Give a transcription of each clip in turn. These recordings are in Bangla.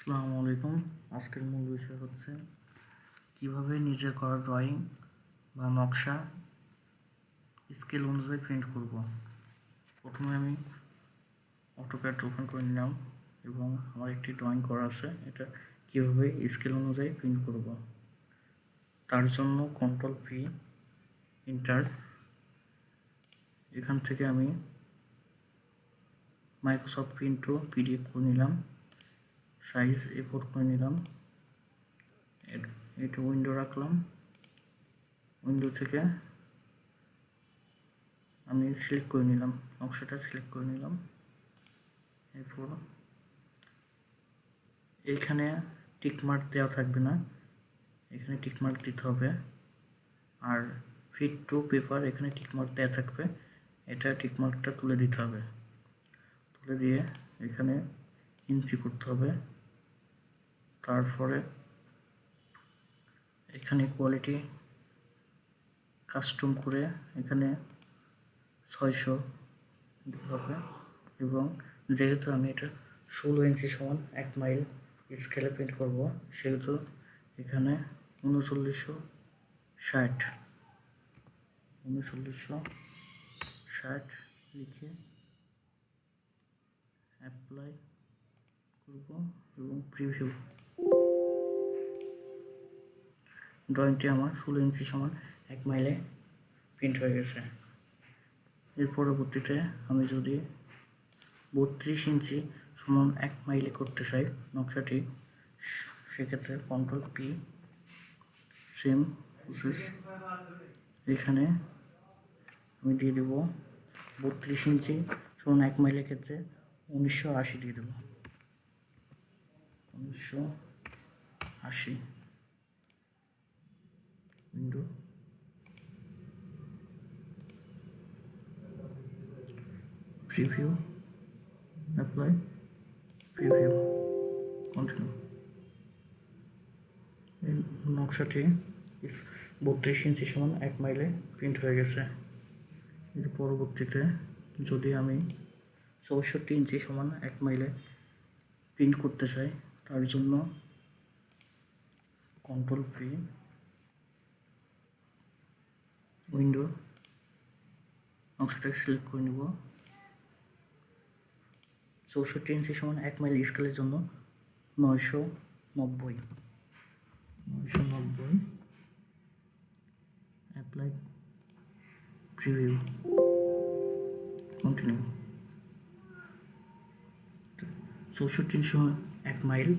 আসসালামু আলাইকুম। আজকের মূল বিষয় হচ্ছে কীভাবে নিজে করা ড্রয়িং বা নকশা স্কেল অনুযায়ী প্রিন্ট করব। প্রথমে আমি অটোক্যাড ওপেন করে নিলাম এবং আমার একটি ড্রয়িং করা আছে, এটা কীভাবে স্কেল অনুযায়ী প্রিন্ট করব। তার জন্য কন্ট্রোল পি ইন্টার এখান থেকে আমি মাইক্রোসফট প্রিন্টও পিডিএফ করে নিলাম। সাইজ এ ফোর করে নিলাম। এট- উইন্ডো রাখলাম। উইন্ডো থেকে আমি সিলেক্ট করে নিলাম। নকশাটা সিলেক্ট করে নিলাম। এ ফোর এইখানে টিকমার্ক দেওয়া থাকবে না। এখানে টিকমার্ক দিতে হবে। আর ফিট টু পেপার এখানে টিকমার্ক দেওয়া থাকবে। এটা টিকমার্কটা তুলে দিতে হবে। তুলে দিয়ে এখানে ইঞ্চি করতে হবে। তারপরে এখানে কোয়ালিটি কাস্টম করে এখানে ছয়শো দিতে হবে এবং যেহেতু আমি এটা ষোলো ইঞ্চি সমান এক মাইল স্কেলে প্রিন্ট করব, সেহেতু এখানে উনচল্লিশশো ষাট উনচল্লিশশো ষাট লিখে অ্যাপ্লাই করব এবং প্রিভিউ ড্রয়িংটি আমার, ষোলো ইঞ্চি সমান, এক মাইলে প্রিন্ট হয়ে গেছে। এর পরবর্তীতে আমি যদি বত্রিশ ইঞ্চি সমান এক মাইলে করতে চাই নকশাটি, সেক্ষেত্রে কন্ট্রোল পি সেম এখানে আমি দিয়ে দেবো বত্রিশ ইঞ্চি সমান এক মাইলের ক্ষেত্রে উনিশশো আশি দিয়ে দেবো। উনিশশো আশি window preview apply preview continue এই নকশাটি বত্রিশ ইঞ্চি সমান এক মাইলে প্রিন্ট হয়ে গেছে। পরবর্তীতে যদি আমি চৌষট্টি ইঞ্চি সমান এক মাইলে প্রিন্ট করতে চাই, তার জন্য কন্ট্রোল পি উইন্ডো অংশটাকে সিলেক্ট করে নেব। চৌষট্টি ইঞ্চি সমান এক মাইল স্কেলের জন্য নয়শো নব্বই। নয়শো নব্বই। অ্যাপ্লাই প্রিভিউ কন্টিনিউ চৌষট্টি ইঞ্চি সমান এক মাইল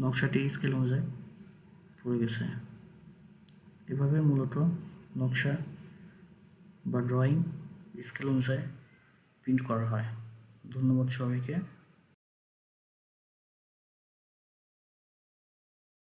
নকশাটি স্কেল অনুযায়ী পড়ে গেছে। এভাবে মূলত নকশা বা ড্রয়িং স্কেল অনুযায়ী প্রিন্ট করা হয়। ধন্যবাদ সবাইকে।